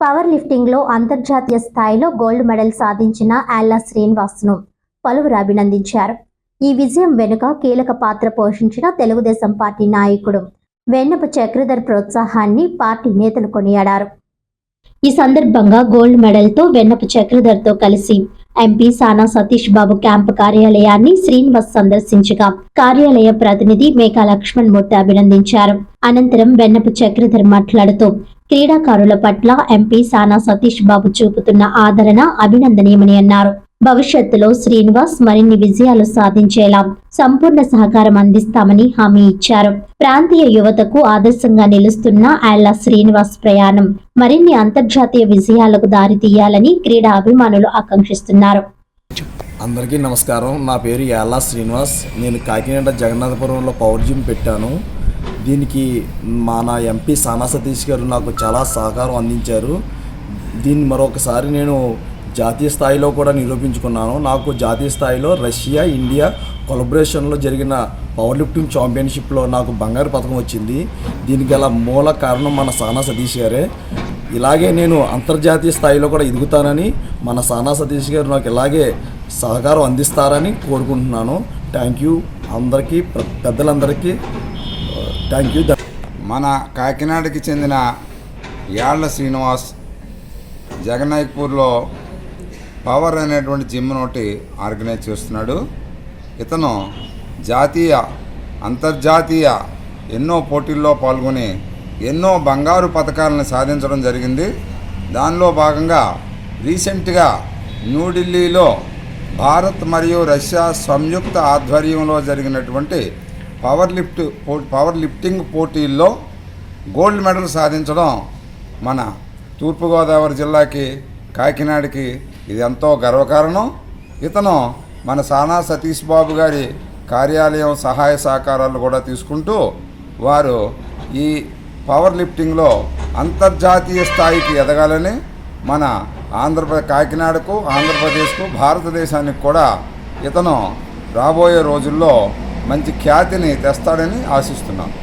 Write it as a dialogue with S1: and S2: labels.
S1: Power లిఫ్టింగ్లో అంతర్జాతీయ స్థాయిలో gold medal సాధించిన ఆల్లా శ్రీనివాస్ను పలువురు అభినందించారు. ఈ విజయం వెనుక కీలక పాత్ర పోషించిన తెలుగుదేశం పార్టీ నాయకుడు వెన్నపు చక్రధర్ ప్రోత్సాహాన్ని పార్టీ నేతలు కొనియాడారు. ఈ సందర్భంగా గోల్డ్ మెడల్తో వెన్నపు చక్రధర్తో కలిసి ఎంపీ సానా సతీష్ బాబు క్యాంపు కార్యాలయాన్ని శ్రీనివాస్ సందర్శించగా కార్యాలయ ప్రతినిధి మేకా లక్ష్మణ్ మూర్తి అభినందించారు. అనంతరం వెన్నపు చక్రధర్ మాట్లాడుతూ క్రీడాకారుల పట్ల ఎంపీ సానా సతీష్ బాబు చూపుతున్న ఆదరణ అభినందనీయమని అన్నారు. భవిష్యత్తులో శ్రీనివాస్ మరిన్ని విజయాలు సాధించేలా సంపూర్ణ సహకారం అందిస్తామని హామీ ఇచ్చారు. ప్రాంతీయ యువతకు ఆదర్శంగా నిలుస్తున్న ఆళ్ళ శ్రీనివాస్ ప్రయాణం మరిన్ని అంతర్జాతీయ విజయాలకు దారితీయాలని క్రీడా అభిమానులు ఆకాంక్షిస్తున్నారు.
S2: అందరికీ నమస్కారం. నా పేరు యాలా శ్రీనివాస్. నేను కాకినాడ జగన్నాథపురంలో పవర్ జిమ్ పెట్టాను. దీనికి మా నా ఎంపీ సానా సతీష్ గారు నాకు చాలా సహకారం అందించారు. దీన్ని మరొకసారి నేను జాతీయ స్థాయిలో కూడా నిరూపించుకున్నాను. నాకు జాతీయ స్థాయిలో రష్యా ఇండియా కొలబరేషన్లో జరిగిన పవర్ లిఫ్టింగ్ ఛాంపియన్షిప్లో నాకు బంగారు పథకం వచ్చింది. దీనికి గల మూల కారణం మన సానా సతీష్ గారే. ఇలాగే నేను అంతర్జాతీయ స్థాయిలో కూడా ఎదుగుతానని మన సానా సతీష్ గారు నాకు ఇలాగే సహకారం అందిస్తారని కోరుకుంటున్నాను. Thank you. అందరికీ పెద్దలందరికీ థ్యాంక్ యూ
S3: మన కాకినాడకి చెందిన యాళ్ళ శ్రీనివాస్ జగన్నాయక్పూర్లో పవర్ అనేటువంటి జిమ్ ఒకటి ఆర్గనైజ్ చేస్తున్నాడు. ఇతను జాతీయ అంతర్జాతీయ ఎన్నో పోటీల్లో పాల్గొని ఎన్నో బంగారు పథకాలను సాధించడం జరిగింది. దానిలో భాగంగా రీసెంట్గా న్యూఢిల్లీలో భారత్ మరియు రష్యా సంయుక్త ఆధ్వర్యంలో జరిగినటువంటి పవర్ లిఫ్ట్ పో- పవర్ లిఫ్టింగ్ పోటీల్లో గోల్డ్ మెడల్ సాధించడం మన తూర్పుగోదావరి జిల్లాకి కాకినాడకి ఇది ఎంతో గర్వకారణం. ఇతను మన సానా సతీష్ బాబు గారి కార్యాలయం సహాయ సహకారాలు కూడా తీసుకుంటూ వారు ఈ పవర్ లిఫ్టింగ్లో అంతర్జాతీయ స్థాయికి ఎదగాలని మన ఆంధ్రప్రదేశ్ కాకినాడకు ఆంధ్రప్రదేశ్కు భారతదేశానికి కూడా ఇతను రాబోయే రోజుల్లో మంచి ఖ్యాతిని తెస్తాడని ఆశిస్తున్నాను.